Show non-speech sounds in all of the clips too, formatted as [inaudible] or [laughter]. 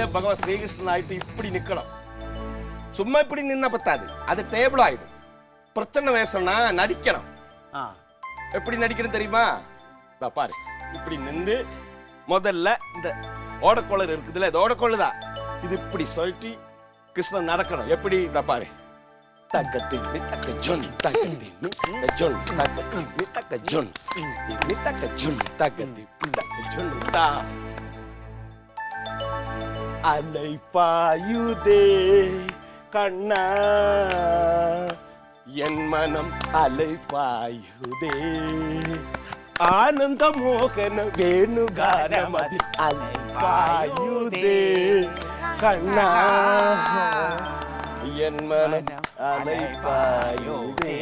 கடைசியில பகவான் ஸ்ரீகிருஷ்ணன் ஆயிட்டு இப்படி நிக்கணும் சும்மா இப்படி நின்னா பத்தாது அது டேபிள் ஆயிடும் பிரச்சனை பேசணும்னா நடிக்கணும் எப்படி நடிக்கணும் தெரியுமா பாரு இப்படி நின்று முதல்ல இந்த ஓடக்கோளர் இருக்குதுல்ல இது ஓடக்கோளு தான் இது இப்படி சொல்லிட்டு கிருஷ்ணன் நடக்கணும் எப்படி இதா பாரு தக்க திம்மி தக்க ஜொன் தக்க திம்மி தக்க ஜொன் தக்க திம்மி தக்க ஜொன் தக்க ஜொன் தக்க திம்மி தக்க ஜொன் தா அலை பாயுதே கண்ணா என் மனம் அலை பாயுதே ஆனந்த மோகன வேணுகானமதி அலை பாயுதே கண்ணா என் மனம் அலை பாயுதே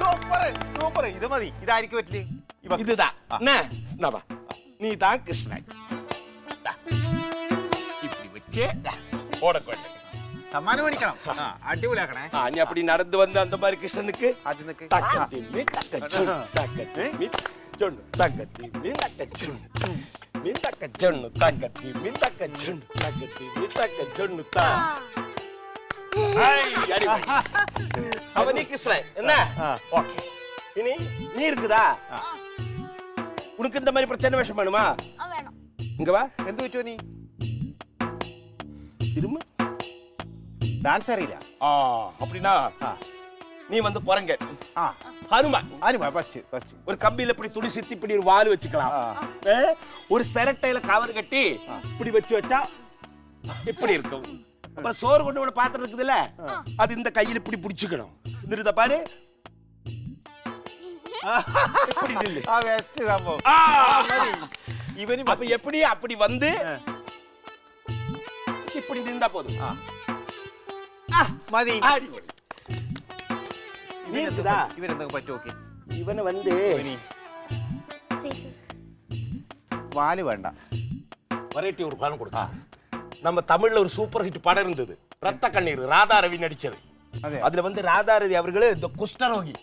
സൂപ്പർ സൂപ്പർ ഇത് മതി ഇതായിരിക്കും പറ്റില്ലേ ഇവ- இதுதான் ஆ. என்ன இந்தாப்பா. நீ தான் கிருஷ்ணன் தா. இப்படி வச்சு ஓடக்கோட்டை സമ്മാനം മേടിക്കണം ആ അടിപൊളിയാക്കണേ ஆ, நீ அப்படி நடந்து வந்து அந்த மாதிரி கிருஷ்ணனுக்கு ആദ്യം നിക്ക് தக்க திம்மி தக்க சொன்னு தக்க திம்மி சொன்னு தக்க திம்மி தக்க சொன்னு மீ தக்க சொன்னு தக்க திம்மி தக்க சொன்னு தக்க திம்மி தக்க சொன்னு தா ஐ, அடிபொலி. அப்ப நீ கிருஷ்ணன் என்ன ஆ. ஓகே இனி நீ இருக்குதா உனக்கு இந்த மாதிரி பிரச்சனை விஷயம் வேணுமா ആ വേണം இங்க வா എന്ത് പറ്റുമോ നീ திரும்ப ഡാൻസ് അറിയില്ല ஆ அப்படின்னா ആ நீ வந்து குரங்க ആ ஹனுமான் ആനുമാ ഫസ്റ്റ് ഫസ്റ്റ് ஒரு கம்பியில இப்படி துணி சித்தி இப்படி ஒரு வால் வச்சுக்கலாம் ആ ஏ, ஒரு சிரட்டையில கவர் கட்டி இப்படி வச்சு வச்சா இப்படி இருக்கும் அப்புறம் சோறு கொண்டு போன பாத்திரம் இருக்குதுல்ல அது இந்த கையில இப்படி பிடிச்சுக்கணும் இந்த பாரு இப்படி நில்லு ആ വേസ്റ്റ് സംഭവം ஆ, ഇവന് அப்ப எப்படி அப்படி வந்து இப்படி நின்றா போதும் ആ. മതി அடிபொலி. நீ இருக்குதா ഇവരെന്തൊക്കെ പറ്റും ഓക്കെ இவனை வந்து ഇവനി വാല് വേണ്ട வெரைட்டி ஒரு படம் கொடுத்தா நம்ம தமிழ்ல ஒரு சூப்பர் ஹிட் படம் இருந்தது ரத்த கண்ணீர் ராதா ரவி நடிச்சது അതെ அதுல வந்து ராதா ரவி அவர்களு இந்த குஷ்டரோகி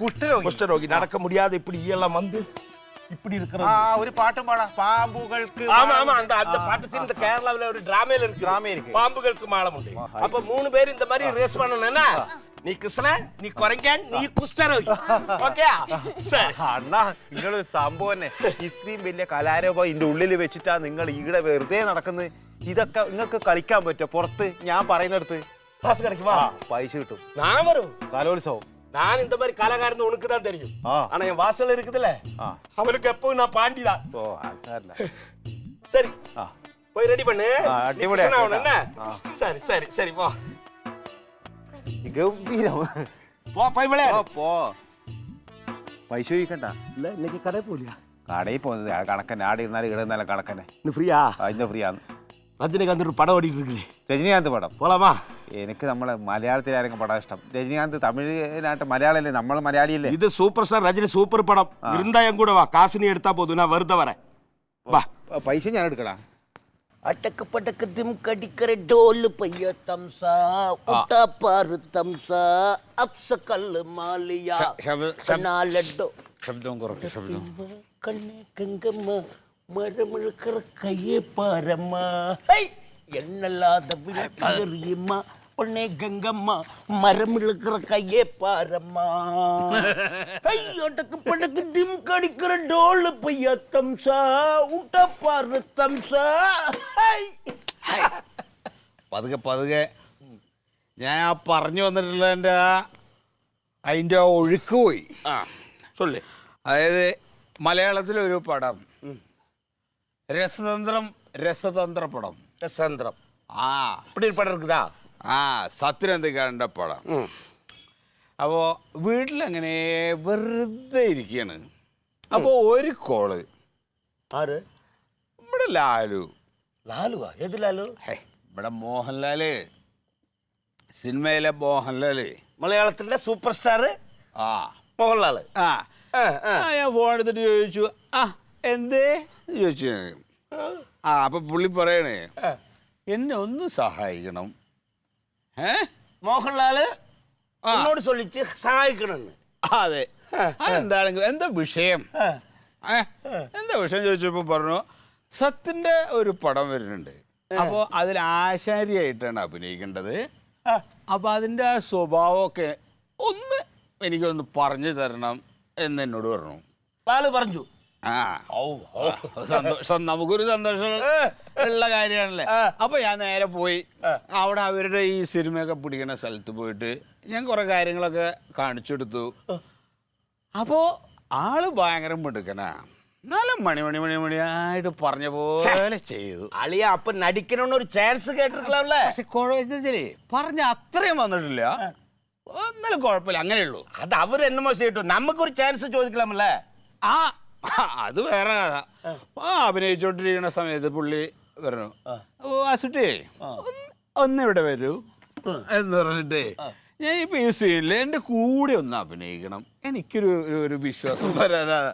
കുഷ്ഠരോഗി குஷ்டரோகி நடக்க முடியாத இப்படி எல்லாம் வந்து இப்படி ആ இருக்கிறது ഒരു പാട്ടും പാടാം പാമ്പുകൾക്ക് ஆமா ஆமா அந்த அந்த பாட்டு சீன் இந்த கேரளாவுல ஒரு டிராமையில இருக்கு டிராமே இருக்கு. பாம்புகளுக்கு மாலம் உண்டு அப்ப மூணு பேர் இந்த மாதிரி ரேஸ் பண்ணணும்னா நீ கிருஷ்ணன் நீ குரங்கன் நீ குஷ்டரோகி ஓகே சரி അണ്ണാ നിങ്ങളൊരു സംഭവം തന്നെ ഇത്രയും വലിയ കലാരൂപം ഇതിന്റെ ഉള്ളിൽ വെച്ചിട്ടാ നിങ്ങൾ ഇവിടെ വെറുതെ നടക്കുന്നത് ഇതൊക്കെ നിങ്ങൾക്ക് കളിക്കാൻ പറ്റുമോ പുറത്ത് ഞാൻ പറയുന്നിടത്ത് காசு கிடைக்குமா ആ പൈസ കിട്ടും நான் வரும் കലോത്സവം நான் இந்த மாதிரி கலாகாரன் உனக்கு தான் தெரியும் ஆ. ஆனா என் வாசல் இருக்குதுல்ல ആ அவனுக்கு எப்பவும் நான் பாண்டி தான் ഓ അതല്ല சரி ആ போய் ரெடி பண்ணு ஆ, நீ அடிபொலியா கிருஷ்ணன் ஆகணும் என்ன ஆ. சரி சரி சரி போ ഗംഭീരം போ போய் പോ, விளையாடு പോ പൈസ ചോദിക്കണ്ട இல்ல இன்னைக்கு கடை போலியா കടയിൽ പോകുന്നത് ആ കണക്കന്നെ ആടെ ഇരുന്നാലും ഇവിടെ ഇരുന്നാലും കണക്കന്നെ இன்னும் ஃப்ரீயா ആ, ഇന്ന് ഫ്രീ ആണ് ரஜினிகாந்த் ஒரு படம் ஓடிட்டு இருக்குது രജനീകാന്ത് പടം போலாமா എനിക്ക് നമ്മളെ മലയാളത്തിൽ ആരെങ്കിലും പടം ഇഷ്ടം രജനീകാന്ത് തമിഴിനായിട്ട് മലയാളല്ലേ നമ്മൾ മലയാളിയല്ലേ இது சூப்பர் ஸ்டார் ரஜினி சூப்பர் படம் இருந்தா என் கூட வா காசு நீ எடுத்தா போதும் நான் வருத வரேன் வா പൈസ ഞാൻ എടുക്കടാ அட்டக்கு பட்டக்கு திம் கடிக்கிற டோலு பைய தம்சா உட்டா பாரு தம்சா அப்ச கல்லு மாலியா கண்ணாலட்டோ ശബ്ദം കുറയ്ക്ക് ശബ്ദം கண்ணே கங்கம்மா மரம் இழுக்கிற கையே பாரம்மா ஹை! என்னல்லாத விளக்குமா பொண்ணே கங்கம்மா மரம் இழுக்கிற கையே பாரம்மா [laughs] ஐயோட்டக்கு படக்கு திம் கடிக்கிற டோலு பைய தம்சா உட்டா பாரு தம்சா ஹை! പതുക്കെ പതുക്കെ ഞാൻ ആ പറഞ്ഞു വന്നിട്ടുള്ളതിൻ്റെ ആ അതിൻ്റെ ആ ഒഴുക്ക് പോയി ஆ சொல்லு അതായത് മലയാളത്തിലൊരു പടം രസതന്ത്രം രസതന്ത്ര പടം சந்திரம் ആ இப்படி ஒரு படம் இருக்குதா ആ സത്യനന്ദിക്കാരൻ്റെ പടം അപ്പോൾ വീട്ടിലങ്ങനെ വെറുതെ ഇരിക്കുകയാണ് അപ്പോൾ ഒരു കോള് ஆறு നമ്മുടെ ലാലു லாலுவா எது லாலு ഹേ ഇവിടെ മോഹൻലാല് സിനിമയിലെ മോഹൻലാല് മലയാളത്തിന്റെ സൂപ്പർ സ്റ്റാർ ആ മോഹൻലാല് ആ ആ, ആ. ആ ഞാൻ ഫോൺ എടുത്തിട്ട് ചോദിച്ചു ആ എന്തേ എന്ന് ചോദിച്ചു ഞാൻ. ആ അപ്പൊ പുള്ളി പറയണേ എന്നെ ഒന്ന് സഹായിക്കണം. ഏ? മോഹൻലാൽ. എന്നോട് ചൊല്ലിച്ച് സഹായിക്കണമെന്ന്. അതെ. എന്താണെങ്കിലും എന്താ വിഷയം? ഏ? എന്താ വിഷയം ചോദിച്ചപ്പോ പറഞ്ഞു സത്തിന്റെ ഒരു പടം വരുന്നുണ്ട്. അപ്പോൾ അതിൽ ആശാരിയായിട്ടാണ് അഭിനയിക്കേണ്ടത്. അപ്പൊ അതിന്റെ ആ സ്വഭാവമൊക്കെ ഒന്ന് എനിക്കൊന്ന് പറഞ്ഞു തരണം എന്ന് എന്നോട് പറഞ്ഞു. ലാൽ പറഞ്ഞു. ആ. സന്തോഷം നമുക്കൊരു സന്തോഷം ഉള്ള കാര്യമാണല്ലേ അപ്പൊ ഞാൻ നേരെ പോയി. അവിടെ അവരുടെ ഈ സിനിമയൊക്കെ പിടിക്കുന്ന സ്ഥലത്ത് പോയിട്ട് ഞാൻ കുറെ കാര്യങ്ങളൊക്കെ കാണിച്ചു കൊടുത്തു അപ്പോ ആൾ ഭയങ്കര മിടുക്കനാ. നല്ല മണി മണി മണി മണിയായിട്ട് പറഞ്ഞ പോലെ ചെയ്തു. അളിയ അപ്പൊ നടിക്കണമെന്ന് ഒരു ചാൻസ് കേട്ടിട്ടില്ല പക്ഷെ പറഞ്ഞ അത്രയും വന്നിട്ടില്ല. എന്നാലും കുഴപ്പമില്ല. അങ്ങനെയുള്ളൂ. അത് അവർ എന്നും മോശം നമുക്കൊരു ചാൻസ് ചോദിക്കലാമല്ലേ? ആ അത് വേറെ കഥ. ആ. അഭിനയിച്ചോണ്ടിരിക്കുന്ന സമയത്ത് പുള്ളി പറഞ്ഞു ഓ അസുട്ടേ ഒന്നിവിടെ വരൂ. എന്ന് പറഞ്ഞിട്ടേ ഞാൻ ഇപ്പൊ ഈ സീനിൽ എന്റെ കൂടെ ഒന്ന് അഭിനയിക്കണം. എനിക്കൊരു ഒരു വിശ്വാസം വരാനാ.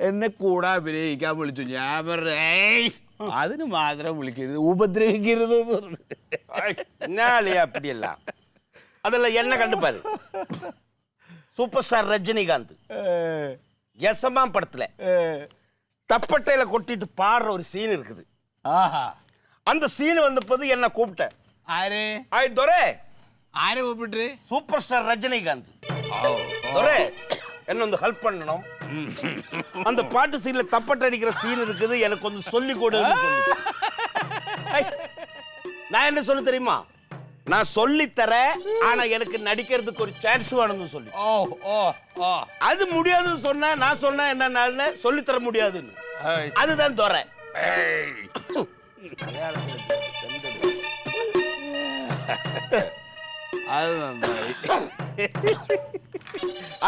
എന്നെ കൂടെ അഭിനയിക്കാൻ വിളിച്ചു. ഞാൻ പറഞ്ഞു അതിന് മാത്രം വിളിക്കരുത് ഉപദ്രവിക്കരുത് എന്ന് അതല്ല എന്നെ കണ്ടുപ്പാൽ സൂപ്പർ സ്റ്റാർ രജനീകാന്ത്. எசமா படத்தில். தப்பட்டையில் கொட்டிட்டு பாடுற ஒரு சீன் இருக்குது. ஆஹா. அந்த சீன் வந்தபோது என்ன கூப்பிட்டேன். ஆரு ஆய் துரை. ஆரு கூப்பிட்டு சூப்பர் ஸ்டார் ரஜினிகாந்த். துரை என்ன வந்து ஹெல்ப் பண்ணணும்? அந்த பாட்டு சீனில் தப்பட்டை அடிக்கிற சீன் இருக்குது. எனக்கு கொஞ்சம் சொல்லி கொடுன்னு சொல்லி. நான் என்ன சொல்ல தெரியுமா? நான் சொல்லி தரேன் ஆனா எனக்கு நடிக்கிறதுக்கு ஒரு சான்ஸ் வேணும்னு சொல்லி. ஓ ஓ. அது முடியாதுன்னு சொன்னா நான் சொன்னா என்ன சொல்லி தர முடியாதுன்னு அதுதான் துறை.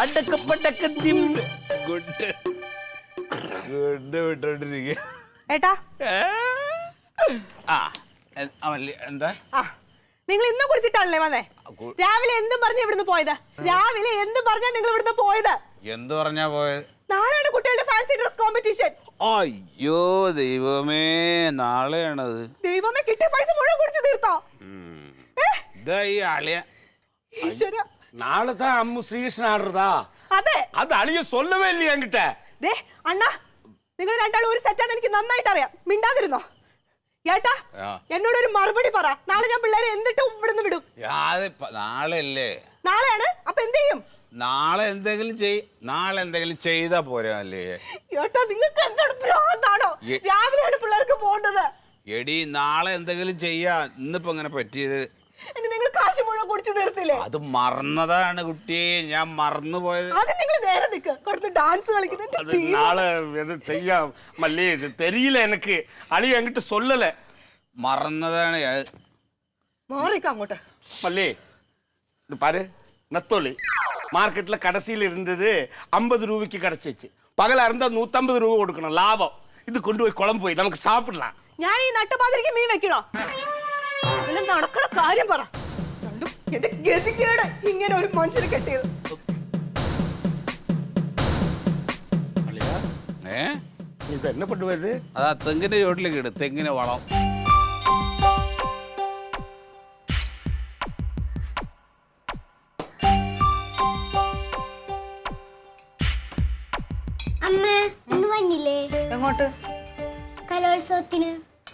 அடக்கப்பட்டக்க திம்பு குட்டு குட்டு விட்டுருக்கீங்க. ஏட்டா? அவன் எந்த? നിങ്ങൾ ഇന്നും കുടിച്ചിട്ടാണല്ലേ വന്നേ കു- രാവിലെ എന്തും പറഞ്ഞു ഇവിടുന്ന് പോയത് രാവിലെ എന്തും പറഞ്ഞാ നിങ്ങൾ ഇവിടുന്ന് പോയത് എന്ത് പറഞ്ഞാ പോയത് നാളെയാണ് കുട്ടികളുടെ ഫാൻസി ഡ്രസ് കോമ്പറ്റീഷൻ അയ്യോ ദൈവമേ നാളെയാണത് ദൈവമേ കിട്ടിയ പൈസ മുഴുവൻ കുടിച്ചു തീർത്തോ ഏ? ഇതാ ഈ അളിയ ഈശ്വര நாளை தான் அம்மு ஸ்ரீகிருஷ்ணன் ஆடுறதா അതെ அது அழிய சொல்லவே இல்லையா என்கிட்ட ദേ അണ്ണാ നിങ്ങൾ രണ്ടാളും ഒരു സെറ്റാന്ന് എനിക്ക് നന്നായിട്ട് അറിയാം മിണ്ടാതിരുന്നോ ഏട്ടാ. എന്നോട് ഒരു മറുപടി പറ. നാളെ ഞാൻ പിള്ളേരെ എന്നിട്ട് ഇവിടുന്ന് വിടും. നാളെയല്ലേ നാളെ അല്ലേ നാളെയാണ്? അപ്പൊ എന്ത് ചെയ്യും? നാളെ എന്തെങ്കിലും ചെയ് നാളെ എന്തെങ്കിലും ചെയ്താ പോരാ അല്ലേ? ഏട്ടാ നിങ്ങൾക്ക് എന്താണ് ഭ്രാന്താണോ എ- രാവിലെയാണ് പിള്ളേർക്ക് പോകേണ്ടത്. എടി നാളെ എന്തെങ്കിലും ചെയ്യാ. ഇന്നിപ്പോ അങ്ങനെ പറ്റിയത്. കാശ് മുഴുവൻ കുടിച്ചു തീർത്തില്ലേ അത് മറന്നതാണ് കുട്ടിയെ ഞാൻ മറന്നുപോയത് അത് നിങ്ങൾ നേരെ നിക്ക് കൊടുത്ത് ഡാൻസ് കളിക്കുന്നത് அது நாளை எது செய்ய மல்லி இது தெரியல எனக்கு அழிய என்கிட்ட சொல்லல മറന്നതാണ് ഞാൻ. മാറിക്ക അങ്ങോട്ട് மல்லி இது பாரு நத்தோலி மார்க்கெட்ல கடைசியில் இருந்தது ஐம்பது ரூபாய்க்கு கிடைச்சிச்சு பகலா இருந்தா நூத்தம்பது ரூபா கொடுக்கணும் லாபம் இது கொண்டு போய் குழம்பு போய் நமக்கு சாப்பிடலாம் ഞാൻ ഈ നട്ടുപാതിരിക്ക് മീൻ വെക്കണോ ഇതിലും നടക്കണ കാര്യം പറ രണ്ടും എന്റെ ഗതികേട് ഇങ്ങനെ ഒരു മനുഷ്യനെ കെട്ടിയത്. ഏ? ഇത് എന്നെ കൊണ്ടുപോയത് അതാ തെങ്ങിന്റെ ചോട്ടിലേക്ക് ഇട് തെങ്ങിന് വളം. അമ്മ ഇന്ന് വന്നില്ലേ? എങ്ങോട്ട്?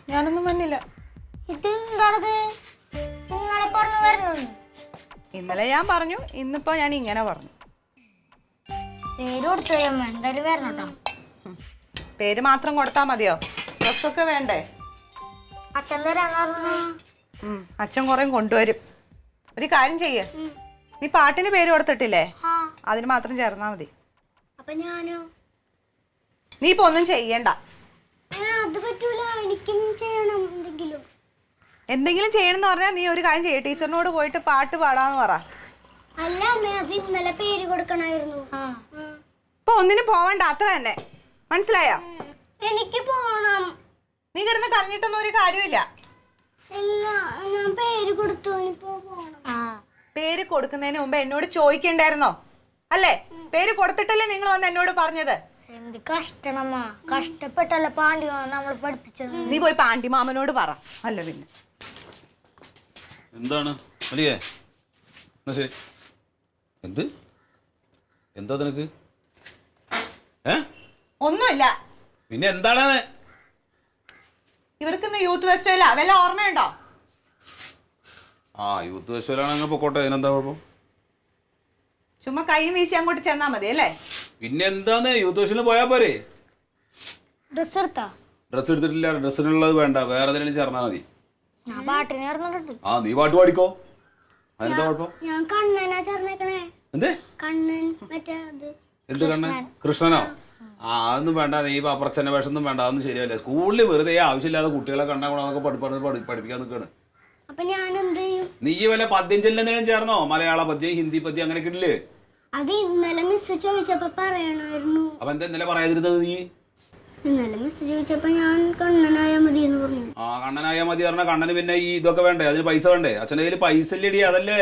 ഞാനൊന്നും വന്നില്ല. ഇത് എന്താണത് നിങ്ങളെ പറഞ്ഞു വരുന്നുണ്ട്? ഇന്നലെ ഞാൻ പറഞ്ഞു ഇന്നിപ്പോ ഞാൻ ഇങ്ങനെ പറഞ്ഞു. പേര് കൊടുത്തു അമ്മ എന്തായാലും വരണം കേട്ടോ പേര് മാത്രം കൊടുത്താ മതിയോ? ഡ്രസ്സൊക്കെ വേണ്ടേ? അച്ഛൻ തരാന്ന് പറഞ്ഞു? ഉം, അച്ഛൻ കുറെ കൊണ്ടുവരും. ഒരു കാര്യം ചെയ്യ്. നീ പാട്ടിന് പേര് കൊടുത്തിട്ടില്ലേ? ആ അതിന് മാത്രം ചേർന്നാ മതി. അപ്പൊ ഞാനോ? നീ ഇപ്പൊ ഒന്നും ചെയ്യണ്ട. ഏ, അത് പറ്റൂല. എനിക്കും ചെയ്യണം എന്തെങ്കിലും. എന്തെങ്കിലും ചെയ്യണമെന്ന് പറഞ്ഞാൽ നീ ഒരു കാര്യം ചെയ്യ. ടീച്ചറിനോട് പോയിട്ട് പാട്ട് പാടാന്ന് പറ. അല്ല അമ്മ അത് ഇന്നലെ പേര് കൊടുക്കണമായിരുന്നു ആ. ഉം. ഇപ്പൊ ഒന്നിനും പോവണ്ട അത്ര തന്നെ. മനസ്സിലായോ? എനിക്ക് പോണം. നീ കിടന്ന് കരഞ്ഞിട്ടൊന്നും ഒരു കാര്യമില്ല ഇല്ല ഞാൻ പേര് കൊടുത്തു ഇനിയിപ്പോ പോണം. പേര് കൊടുക്കുന്നതിന് മുമ്പ് എന്നോട് ചോദിക്കണ്ടായിരുന്നോ? അല്ലേ? പേര് കൊടുത്തിട്ടല്ലേ നിങ്ങൾ വന്ന് എന്നോട് പറഞ്ഞത്? എന്ത് കഷ്ടണമാ കഷ്ടപ്പെട്ടല്ല പാണ്ടി നമ്മൾ പഠിപ്പിച്ചത്? നീ പോയി പാണ്ടിമാമനോട് പറ. അല്ല പിന്നെ. എന്താണ്? അലിയേ എന്നാ ശരി. എന്ത്? എന്താ നിനക്ക്? ഏ? ഒന്നുമില്ല. പിന്നെ എന്താണ് ഇവർക്ക് ഇന്ന് യൂത്ത് ഫെസ്റ്റിവൽ വല്ല ഓർമ്മയുണ്ടോ? ആ യൂത്ത് ഫെസ്റ്റിവലാണ് അങ്ങ് പൊക്കോട്ടെ അതിനെന്താ കുഴപ്പം? ചുമ്മാ കൈയും വീശി അങ്ങോട്ട് ചെന്നാ മതി അല്ലേ? പിന്നെ എന്താന്ന്? യൂത്ത് ഫെസ്റ്റിവലിന് പോയാ പോരെ? ഡ്രസ് എടുത്താ? ഡ്രസ്സ് എടുത്തിട്ടില്ല ഡ്രസ്സിനുള്ളത് വേണ്ട വേറെ ചേർന്നാ ചേർന്നാൽ മതി. ഞാൻ പാട്ടിന് ഇറങ്ങിട്ടുണ്ട് ആ നീ പാട്ട് പാടിക്കോ? അതിനെന്താ കുഴപ്പം? ഞാൻ കണ്ണനാ ചേർന്നേക്കണേ. എന്തേ? കണ്ണൻ മറ്റേ അത്. എന്ത് കണ്ണൻ? കൃഷ്ണനോ? ആ. അതൊന്നും വേണ്ട. നീ പാപ്പറച്ചന്റെ വേഷമൊന്നും വേണ്ട. അതൊന്നും ശരിയല്ല. സ്കൂളിൽ വെറുതെ ആവശ്യമില്ലാതെ കുട്ടികളെ അതൊക്കെ പഠിപ്പാട് പഠി പഠിപ്പിക്കാൻ നിൽക്കാണ് അപ്പൊ ഞാൻ എന്ത് ചെയ്യും? നീ വല്ല പദ്യം ചെല്ലുന്നതിനും ചേർന്നോ? മലയാള പദ്യം ഹിന്ദി പദ്യം അങ്ങനെ ഇല്ലേ? അത് ഇന്നലെ മിസ് ചോദിച്ചപ്പോ പറയണമായിരുന്നു അപ്പൊ എന്താ ഇന്നലെ പറയാതിരുന്നത് നീ? ഇന്നലെ മിസ് ചോദിച്ചപ്പോ ഞാൻ കണ്ണനായ ആ കണ്ണനായ മതി പറഞ്ഞ കണ്ണന് പിന്നെ ഈ ഇതൊക്കെ വേണ്ടേ? അതിന് പൈസ വേണ്ടേ? അച്ഛന്റെ കയ്യിൽ പൈസ ഇല്ലേടി അതല്ലേ?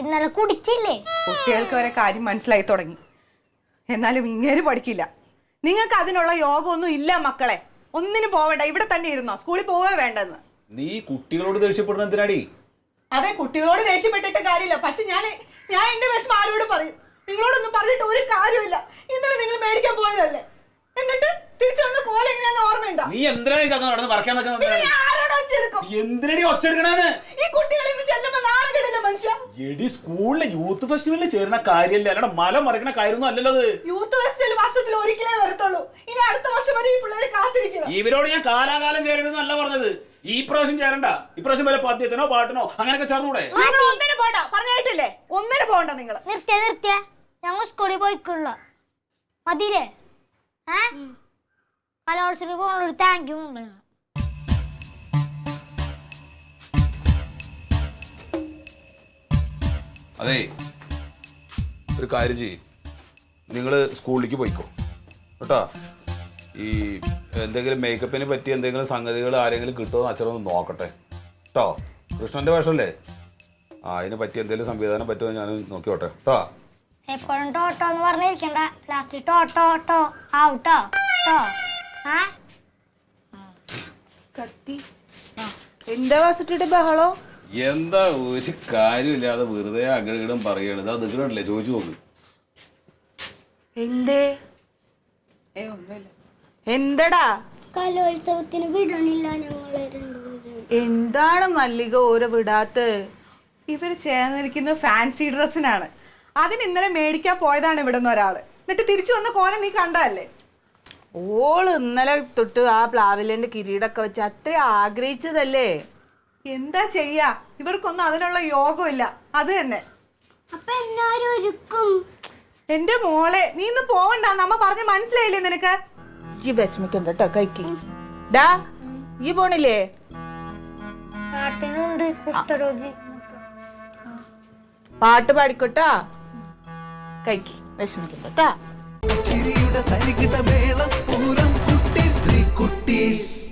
ഇന്നലെ കുടിച്ചില്ലേ? കുട്ടികൾക്ക് വരെ കാര്യം മനസ്സിലായി തുടങ്ങി. എന്നാലും ഇങ്ങനെ പഠിക്കില്ല. നിങ്ങൾക്ക് അതിനുള്ള യോഗമൊന്നും ഇല്ല മക്കളെ. ഒന്നിനും പോവേണ്ട. ഇവിടെ തന്നെ ഇരുന്നോ? സ്കൂളിൽ പോവേ വേണ്ടെന്ന്. നീ കുട്ടികളോട് ദേഷ്യപ്പെടുന്ന എന്തിനാടി? അതെ കുട്ടികളോട് ദേഷ്യപ്പെട്ടിട്ട് കാര്യമില്ല. പക്ഷെ ഞാൻ ഞാൻ എന്റെ വിഷമം ആരോട് പറയും. നിങ്ങളോടൊന്നും പറഞ്ഞിട്ട് ഒരു കാര്യമില്ല ഇന്നലെ നിങ്ങൾ മേടിക്കാൻ പോയതല്ലേ എന്നിട്ട് തിരിച്ചു വന്ന കോല എങ്ങനെയാന്ന് ഓർമ്മയുണ്ടോ നീ എന്തിനായി ഇതൊക്കെ നടന്ന് പറക്കാൻ നിൽക്കുന്നത് എന്തിനടി ഒച്ചെടുക്കണേന്ന് ഈ കുട്ടികൾ ഇന്ന് ചെല്ലുമ്പോ നാളെ കിടില്ല മനുഷ്യ? എടി സ്കൂളിലെ യൂത്ത് ഫെസ്റ്റിവലിൽ ചേരുന്ന കാര്യമല്ല? അല്ലാണ്ട് മല മറിക്കണ കാര്യമൊന്നും അല്ലല്ലോ അത്. യൂത്ത് ഫെസ്റ്റിവൽ വർഷത്തിൽ ഒരിക്കലേ വരത്തുള്ളൂ. ഇനി അടുത്ത വർഷം വരെ ഈ പിള്ളേര് കാത്തിരിക്കണം. ഇവരോട് ഞാൻ കാലാകാലം ചേരണമെന്നല്ല പറഞ്ഞത്. ഈ പ്രാവശ്യം ചേരണ്ട. ഈ ഇപ്രാവശ്യം വരെ പദ്യത്തിനോ പാട്ടിനോ അങ്ങനെയൊക്കെ ചേർന്നൂടെ? ഒന്നിനു പോടാ പോണ്ട പറഞ്ഞിട്ടില്ലേ ഒന്നിനു പോണ്ട നിങ്ങൾ. നിർത്തിയ നിർത്തിയ. ഞങ്ങൾ സ്കൂളിൽ പോയിക്കുള്ള. മതിയില്ലേ ഏ? കലോത്സവത്തിൽ പോകണൊരു താങ്ക് യു ഉണ്ട് അതെ ഒരു കാര്യം ചെയ്യ്. നിങ്ങൾ സ്കൂളിലേക്ക് പോയിക്കോ. കേട്ടോ? ഈ എന്തെങ്കിലും മേക്കപ്പിന് പറ്റിയ എന്തെങ്കിലും സംഗതികൾ ആരെങ്കിലും കിട്ടുമോ എന്ന് അച്ഛനൊന്ന് നോക്കട്ടെ. കേട്ടോ? കൃഷ്ണന്റെ വേഷമല്ലേ? ആ അതിന് പറ്റിയ എന്തെങ്കിലും സംവിധാനം പറ്റുമോ ഞാൻ നോക്കിയോട്ടെ കേട്ടോ? എപ്പോഴും ടോട്ടോ എന്ന് പറഞ്ഞിരിക്കണ്ട. ലാസ്റ്റ് ടോട്ടോ ടോ. ആവട്ടോ ടോ. ആ. എന്താ വാസിട്ടിട്ട് ബഹളോ? എന്താ ഒരു കാര്യമില്ലാതെ വെറുതെ അങ്ങടും പറയണത് അത് നിൽക്കണല്ലേ ചോദിച്ചു നോക്ക്. എന്തേ? എന്തടാ? കലോത്സവത്തിന് വിടണില്ല ഞങ്ങൾ രണ്ടുപേരും. എന്താണ് മല്ലിക ഓരോ വിടാത്ത? ഇവർ ചേർന്നിരിക്കുന്നത് ഫാൻസി ഡ്രസ്സിനാണ്. അതിന് ഇന്നലെ മേടിക്കാൻ പോയതാണ് ഇവിടുന്ന് ഒരാൾ. എന്നിട്ട് തിരിച്ചു വന്ന കോലം നീ കണ്ടതല്ലേ? ഓൾ ഇന്നലെ തൊട്ട് ആ പ്ലാവിലന്റെ കിരീടൊക്കെ വെച്ച് അത്ര ആഗ്രഹിച്ചതല്ലേ? എന്താ ചെയ്യാ? ഇവർക്കൊന്നും അതിനുള്ള യോഗമില്ല. അത് തന്നെ. അപ്പൊ എന്നാരും ഒരുക്കും. എന്റെ മോളെ നീ ഇന്ന് പോവണ്ട. നമ്മ പറഞ്ഞ് മനസ്സിലായില്ലേ നിനക്ക്? ഈ വിഷമിക്കണ്ട കേട്ടോ കൈക്ക് ഡാ ഈ പോണില്ലേ പാട്ടിനുണ്ട് കുഷ്ഠരോഗി പാട്ട് പാടിക്കോട്ടാ. കൈക്ക് വിഷമിക്കണ്ട കേട്ടാ ചിരിയുടെ തരികിട മേളം പൂരം കുട്ടി സ്ത്രീ കുട്ടീസ്